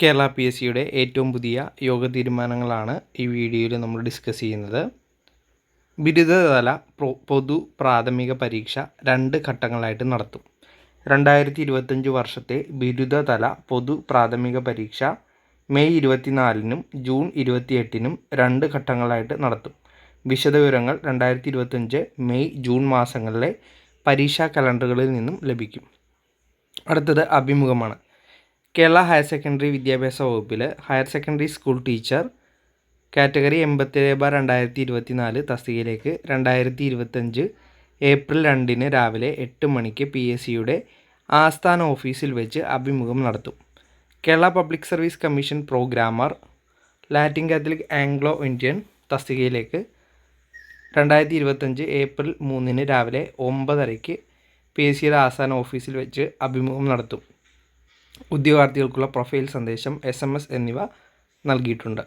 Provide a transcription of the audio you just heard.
Kerala P S സിയുടെ ഏറ്റവും പുതിയ യോഗ തീരുമാനങ്ങളാണ് ഈ വീഡിയോയിൽ നമ്മൾ ഡിസ്കസ് ചെയ്യുന്നത്. ബിരുദതല പൊതു പ്രാഥമിക പരീക്ഷ രണ്ട് ഘട്ടങ്ങളായിട്ട് നടത്തും. രണ്ടായിരത്തി ഇരുപത്തഞ്ച് വർഷത്തെ ബിരുദതല പൊതു പ്രാഥമിക പരീക്ഷ മെയ് ഇരുപത്തിനാലിനും ജൂൺ ഇരുപത്തിയെട്ടിനും രണ്ട് ഘട്ടങ്ങളായിട്ട് നടത്തും. വിശദവിവരങ്ങൾ രണ്ടായിരത്തി ഇരുപത്തഞ്ച് മെയ് ജൂൺ മാസങ്ങളിലെ പരീക്ഷാ കലണ്ടറുകളിൽ നിന്നും ലഭിക്കും. അടുത്തത് അഭിമുഖമാണ്. കേരള ഹയർ സെക്കൻഡറി വിദ്യാഭ്യാസ വകുപ്പിൽ higher secondary school teacher category എൺപത്തേഴ് ബാർ രണ്ടായിരത്തി ഇരുപത്തി നാല് തസ്തികയിലേക്ക് രണ്ടായിരത്തി ഇരുപത്തഞ്ച് ഏപ്രിൽ രണ്ടിന് രാവിലെ എട്ട് മണിക്ക് പി എസ് സിയുടെ ആസ്ഥാന ഓഫീസിൽ വെച്ച് അഭിമുഖം നടത്തും. Kerala public service commission programmer Latin Catholic Anglo Indian തസ്തികയിലേക്ക് രണ്ടായിരത്തി ഇരുപത്തഞ്ച് ഏപ്രിൽ മൂന്നിന് രാവിലെ ഒമ്പതരയ്ക്ക് പി എസ് സിയുടെ ആസ്ഥാന ഓഫീസിൽ വെച്ച് അഭിമുഖം നടത്തും. ഉദ്യോഗാർത്ഥികൾക്കുള്ള പ്രൊഫൈൽ സന്ദേശം എസ് എം എസ് എന്നിവ നൽകിയിട്ടുണ്ട്.